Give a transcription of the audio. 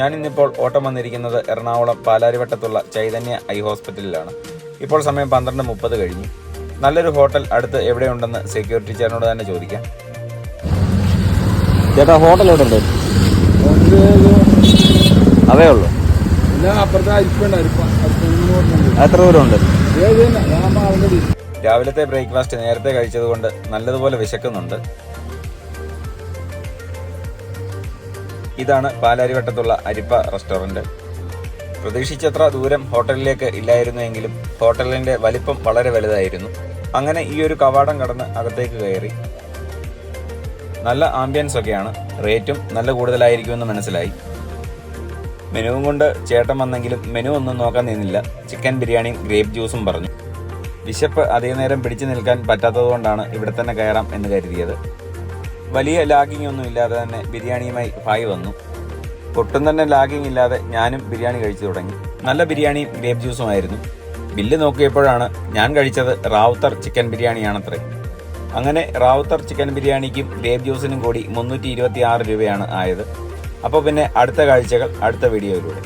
ഞാൻ ഇന്നിപ്പോൾ ഓട്ടം വന്നിരിക്കുന്നത് എറണാകുളം പാലാരിവട്ടത്തുള്ള ചൈതന്യ ഐ ഹോസ്പിറ്റലിലാണ്. ഇപ്പോൾ സമയം പന്ത്രണ്ട് മുപ്പത് കഴിഞ്ഞു. നല്ലൊരു ഹോട്ടൽ അടുത്ത് എവിടെയുണ്ടെന്ന് സെക്യൂരിറ്റി ചേട്ടനോട് തന്നെ ചോദിക്കാം. ചേട്ടാ ഹോട്ടൽ എവിടെ ഉണ്ട് അതേ ഉള്ളൂ. എത്ര ദൂരമുണ്ട്? രാവിലത്തെ ബ്രേക്ക്ഫാസ്റ്റ് നേരത്തെ കഴിച്ചതുകൊണ്ട് നല്ലതുപോലെ വിശക്കുന്നുണ്ട്. ഇതാണ് പാലാരിവട്ടത്തുള്ള അരിപ്പ റെസ്റ്റോറന്റ് പ്രതീക്ഷിച്ചത്ര ദൂരം ഹോട്ടലിലേക്ക് ഇല്ലായിരുന്നുവെങ്കിലും ഹോട്ടലിന്റെ വലിപ്പം വളരെ വലുതായിരുന്നു. അങ്ങനെ ഈ ഒരു കവാടം കടന്ന് അകത്തേക്ക് കയറി. നല്ല ആംബിയൻസ് ഒക്കെയാണ്. റേറ്റും നല്ല കൂടുതലായിരിക്കുമെന്ന് മനസ്സിലായി. മെനുവും കൊണ്ട് ചേട്ടൻ വന്നെങ്കിലും മെനു ഒന്നും നോക്കാൻ നിന്നില്ല. ചിക്കൻ ബിരിയാണിയും ഗ്രേപ്പ് ജ്യൂസും പറഞ്ഞു. വിശപ്പ് അതേ നേരം പിടിച്ചു നിൽക്കാൻ പറ്റാത്തതുകൊണ്ടാണ് ഇവിടെ തന്നെ കയറാം എന്ന് കരുതിയത്. വലിയ ലാഗിങ് ഒന്നും ഇല്ലാതെ തന്നെ ബിരിയാണിയുമായി ഭായി വന്നു. ഒട്ടും തന്നെ ലാഗിങ് ഇല്ലാതെ ഞാനും ബിരിയാണി കഴിച്ചു തുടങ്ങി. നല്ല ബിരിയാണിയും ഗ്രേപ്പ് ജ്യൂസുമായിരുന്നു ബില്ല് നോക്കിയപ്പോഴാണ് ഞാൻ കഴിച്ചത് റാവുത്തർ ചിക്കൻ ബിരിയാണിയാണത്രേ. അങ്ങനെ റാവുത്തർ ചിക്കൻ ബിരിയാണിക്കും ഗ്രേപ്പ് ജ്യൂസിനും കൂടി മുന്നൂറ്റി രൂപയാണ് ആയത്. അപ്പോൾ പിന്നെ അടുത്ത കാഴ്ചകൾ അടുത്ത വീഡിയോയിലൂടെ.